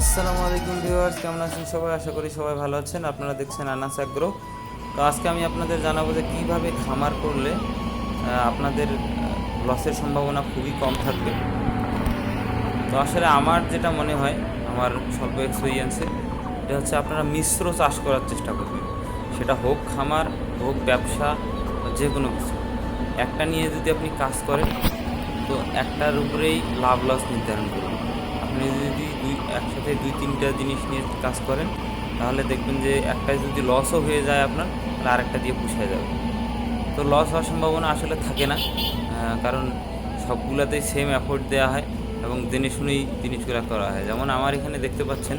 আসসালামু আলাইকুম ভিউয়ার্স, কেমন আছেন সবাই? আশা করি সবাই ভালো আছেন। আপনারা দেখছেন আনাস আগ্রো। তো আজকে আমি আপনাদের জানাব যে কীভাবে খামার করলে আপনাদের লসের সম্ভাবনা খুবই কম থাকবে। তো আসলে আমার যেটা মনে হয়, আমার স্বল্প এক্সপিরিয়েন্সে এটা হচ্ছে আপনারা মিশ্র চাষ করার চেষ্টা করবেন। সেটা হোক খামার, হোক ব্যবসা, যে কোনো কিছু। একটা নিয়ে যদি আপনি কাজ করেন, তো একটার উপরেই লাভ লস নির্ধারণ করবেন আপনি যদি একসাথে দুই, তিনটা জিনিস নিয়ে কাজ করেন, তাহলে দেখবেন যে একটাই যদি লসও হয়ে যায় আপনার, তাহলে আরেকটা দিয়ে পুষায় যাবে। তো লস হওয়ার সম্ভাবনা আসলে থাকে না কারণ সবগুলোতেই সেম এফোর্ট দেওয়া হয় এবং জেনে শুনেই জিনিসগুলো করা হয়। যেমন আমার এখানে দেখতে পাচ্ছেন,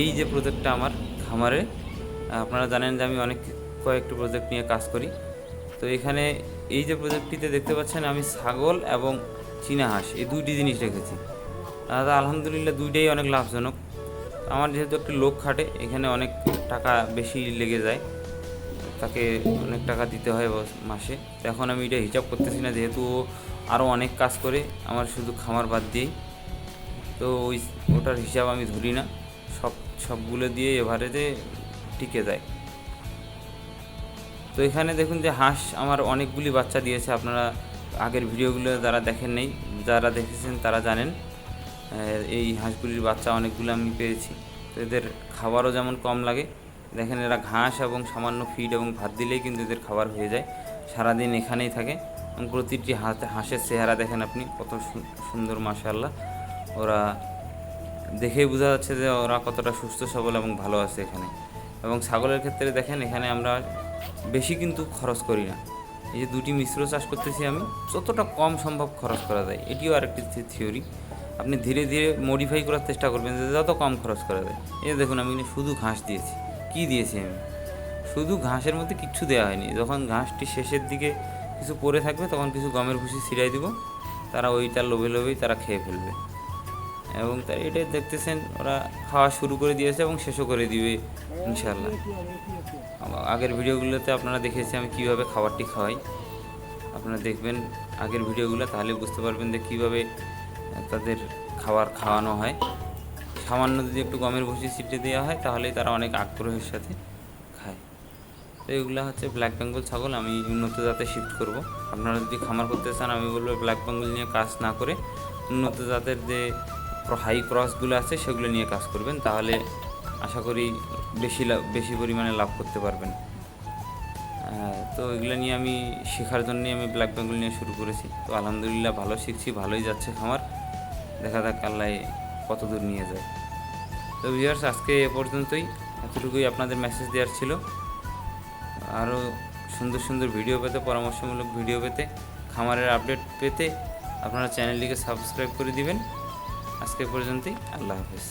এই যে প্রজেক্টটা আমার খামারে আপনারা জানেন যে আমি অনেক কয়েকটি প্রজেক্ট নিয়ে কাজ করি। তো এখানে এই যে প্রজেক্টটিতে দেখতে পাচ্ছেন আমি ছাগল এবং চীনা হাঁস, এই দুইটি জিনিস রেখেছি। আহ, তা আলহামদুলিল্লাহ দুইটাই অনেক লাভজনক। আমার যেহেতু একটি লোক খাটে এখানে অনেক টাকা বেশি লেগে যায়। তাকে অনেক টাকা দিতে হয় মাসে। এখন আমি এটা হিসাব করতেছি না যেহেতু ও আরও অনেক কাজ করে আমার শুধু খামার বাদ দিয়েই। তো ওই ওটার হিসাব আমি ধরি না। সব সবগুলো দিয়ে এভারেজে টিকে যায়। তো এখানে দেখুন যে হাঁস আমার অনেকগুলি বাচ্চা দিয়েছে আপনারা আগের ভিডিওগুলো যারা দেখেন নেই যারা দেখেছেন তারা জানেন। এই হাঁসগুলির বাচ্চা অনেকগুলো আমি পেয়েছি। তো এদের খাবারও যেমন কম লাগে, দেখেন এরা ঘাস এবং সামান্য ফিড এবং ভাত দিলেই কিন্তু এদের খাবার হয়ে যায়। সারাদিন এখানেই থাকে এবং প্রতিটি হাঁস, হাঁসের চেহারা দেখেন আপনি, কত সুন্দর মাশাল্লাহ ওরা দেখেই বোঝা যাচ্ছে যে ওরা কতটা সুস্থ, সবল এবং ভালো আছে এখানে। এবং ছাগলের ক্ষেত্রে দেখেন এখানে আমরা বেশি কিন্তু খরচ করি না। এই যে দুটি মিশ্র চাষ করতেছি আমি, যতটা কম সম্ভব খরচ করা যায়। এটিও আরেকটি থিওরি। আপনি ধীরে ধীরে মডিফাই করার চেষ্টা করবেন যে যত কম খরচ করা যায়। যে দেখুন, আমি এখানে শুধু ঘাস দিয়েছি। কি দিয়েছি আমি? শুধু ঘাসের মধ্যে কিচ্ছু দেওয়া হয়নি। যখন ঘাসটি শেষের দিকে কিছু পড়ে থাকবে, তখন কিছু গমের ভুসি ছিড়াই দিব। তারা ওইটা লোভে লোভেই তারা খেয়ে ফেলবে। এবং তার এটাই দেখতেছেন, ওরা খাওয়া শুরু করে দিয়েছে এবং শেষও করে দিবে ইনশাল্লাহ আগের ভিডিওগুলোতে আপনারা দেখেছি আমি কীভাবে খাবারটি খাওয়াই। আপনারা দেখবেন আগের ভিডিওগুলো, তাহলে বুঝতে পারবেন যে কীভাবে তাদের খাবার খাওয়ানো হয়। সামান্য যদি একটু গমের ভুসি ছিটে দেওয়া হয়, তাহলেই তারা অনেক আগ্রহের সাথে খায়। তো এগুলো হচ্ছে ব্ল্যাক বেঙ্গল ছাগল, আমি উন্নত জাতে শিফট করব। আপনারা যদি খামার করতে চান, আমি বলব ব্ল্যাক বেঙ্গল নিয়ে কাজ না করে উন্নত জাতের যে হাই ক্রসগুলো আছে, সেগুলো নিয়ে কাজ করবেন। তাহলে আশা করি বেশি বেশি পরিমাণে লাভ করতে পারবেন। তো এগুলো নিয়ে আমি শেখার জন্যই আমি ব্ল্যাক বেঙ্গল নিয়ে শুরু করেছি। তো আলহামদুলিল্লাহ ভালো শিখছি, ভালোই যাচ্ছে খামার। দেখা যাক আল্লাহ কত দূর নিয়ে যায়। তো ভিউয়ার্স আজকে এ পর্যন্তই। এতটুকুই আপনাদের মেসেজ দেওয়ার ছিল। আরও সুন্দর সুন্দর ভিডিও পেতে, পরামর্শমূলক ভিডিও পেতে, খামারের আপডেট পেতে আপনারা চ্যানেলটিকে সাবস্ক্রাইব করে দিবেন। আজকে পর্যন্তই। আল্লাহ হাফেজ।